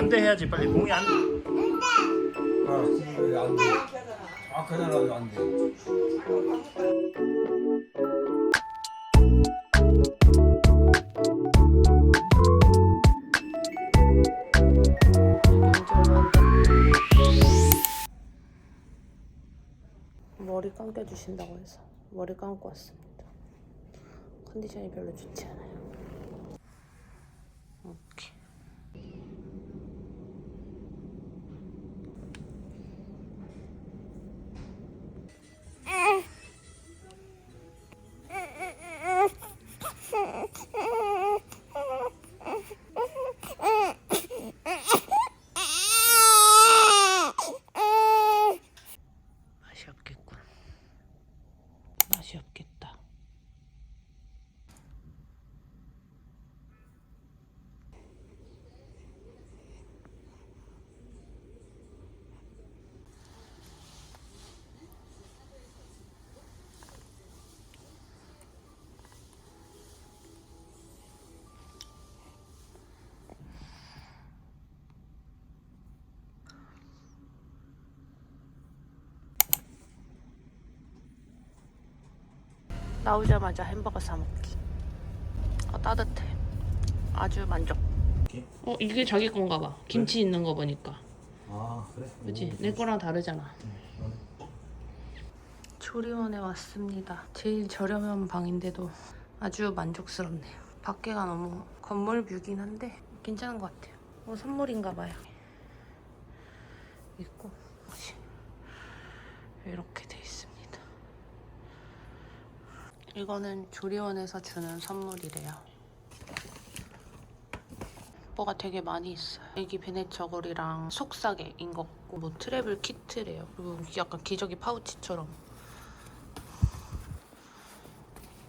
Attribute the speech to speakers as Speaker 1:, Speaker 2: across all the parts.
Speaker 1: 안돼 해야지 빨리 공이 안
Speaker 2: 아, 그게 안 돼. 정확하잖아, 안 돼.
Speaker 3: 머리 감겨주신다고 해서 머리 감고 왔습니다. 컨디션이 별로 좋지 않아요. 맛이 없겠다. 나오자마자 햄버거 사 먹기. 아 따뜻해. 아주 만족. 어 이게 자기 건가 봐. 김치 있는 거 보니까.
Speaker 1: 아 그래?
Speaker 3: 그치? 내 거랑 다르잖아. 조리원에 왔습니다. 제일 저렴한 방인데도 아주 만족스럽네요. 밖에가 너무 건물 뷰긴 한데 괜찮은 것 같아요. 어, 선물인가 봐요. 있고 이렇게 돼. 이거는 조리원에서 주는 선물이래요. 뭐가 되게 많이 있어요. 애기 베넷 저고리랑 속삭이인 것 같고 뭐 트래블 키트래요. 그리고 약간 기저귀 파우치처럼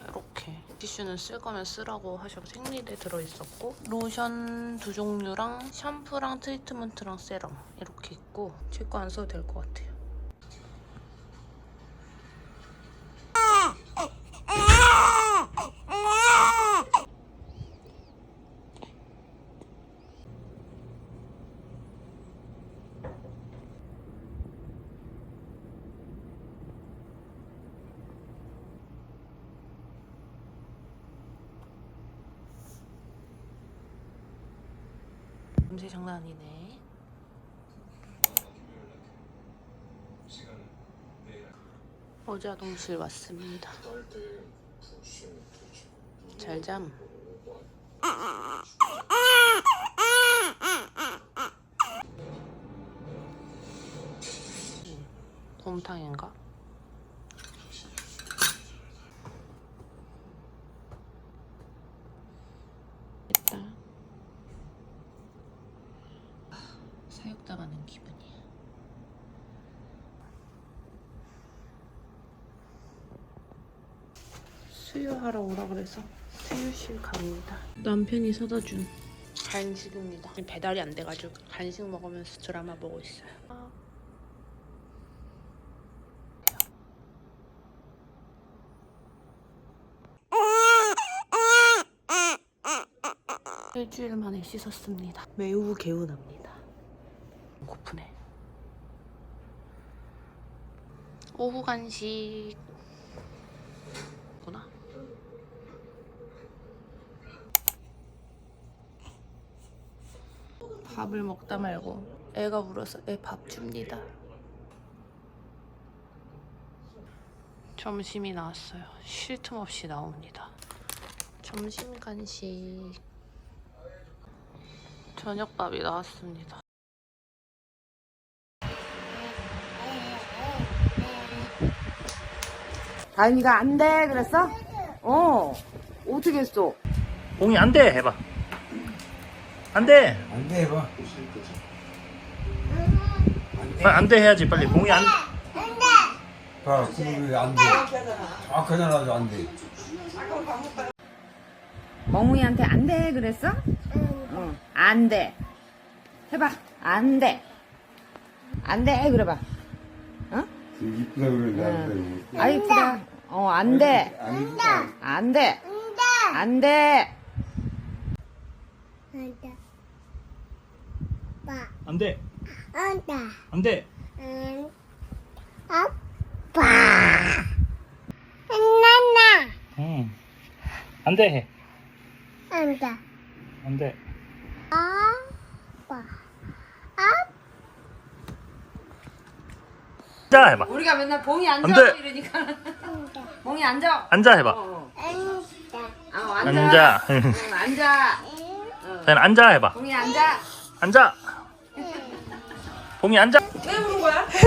Speaker 3: 이렇게 티슈는 쓸 거면 쓰라고 하셔서 생리대 들어있었고 로션 두 종류랑 샴푸랑 트리트먼트랑 세럼 이렇게 있고 제 거 안 써도 될 것 같아요. 냄새 장난 아니네. 어자동실 왔습니다. 잘잠. 음, 곰탕인가? 됐다. 사육당하는 기분이야. 수유하러 오라 그래서 수유실 갑니다. 남편이 사다 준 간식입니다. 배달이 안 돼가지고 간식 먹으면서 드라마 보고 있어요. 아. 일주일 만에 씻었습니다. 매우 개운합니다. 고프네. 오후 간식. 밥을 먹다 말고 애가 울어서 애 밥 줍니다. 점심이 나왔어요. 쉴 틈 없이 나옵니다. 점심 간식. 저녁밥이 나왔습니다.
Speaker 4: 다인이가 안 돼 그랬어? 어 어떻게 했어?
Speaker 1: 공이 안 돼 해봐 안 돼!
Speaker 2: 안 돼, 해봐.
Speaker 1: 아, 안돼 해야지 빨리 공이 안
Speaker 2: 아, 그게 안 돼. 정확하잖아, 안 돼.
Speaker 4: 멍웅이한테 안 돼 그랬어? 응. 안 돼. 해봐. 안 돼. 안 돼. 그래봐. 어?
Speaker 2: 이쁘다 그러는데 안 돼.
Speaker 4: 아 이쁘다. 어, 안 돼.
Speaker 2: 안 돼.
Speaker 4: 안 돼. 안 돼.
Speaker 1: 안돼
Speaker 5: 안다.
Speaker 1: 안돼
Speaker 5: 응. 아빠. 나나.
Speaker 1: 응 안돼 해
Speaker 5: 안다.
Speaker 1: 안돼
Speaker 5: 아빠. 아빠.
Speaker 1: 앉아 해봐
Speaker 4: 우리가 맨날 봉이
Speaker 1: 안 돼.
Speaker 4: 이러니까 봉이 앉아.
Speaker 1: 앉아 해봐.
Speaker 4: 어. 어, 앉아.
Speaker 1: 앉아.
Speaker 4: 응, 앉아.
Speaker 1: 자 앉아 해봐.
Speaker 4: 봉이 앉아.
Speaker 1: 앉아. 봉이 앉아.
Speaker 4: 왜 부른 거야?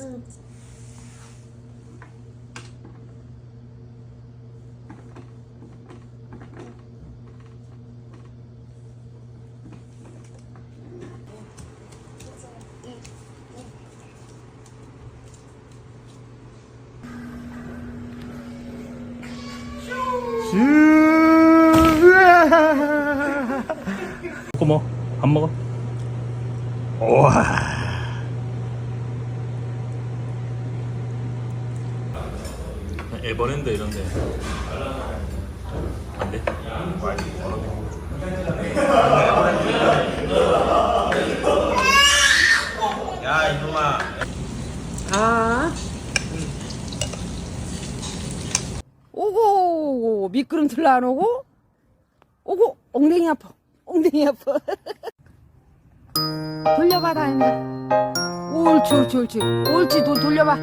Speaker 1: 먹 고 뭐? 안 먹어? 우와 에버랜드 이런데 안 돼?
Speaker 4: 아 오고 미끄럼틀 안 오고 오고 엉덩이 아파. 엉덩이 아파. 돌려봐 다행이다. 옳지 옳지 옳지. 옳지 도, 돌려봐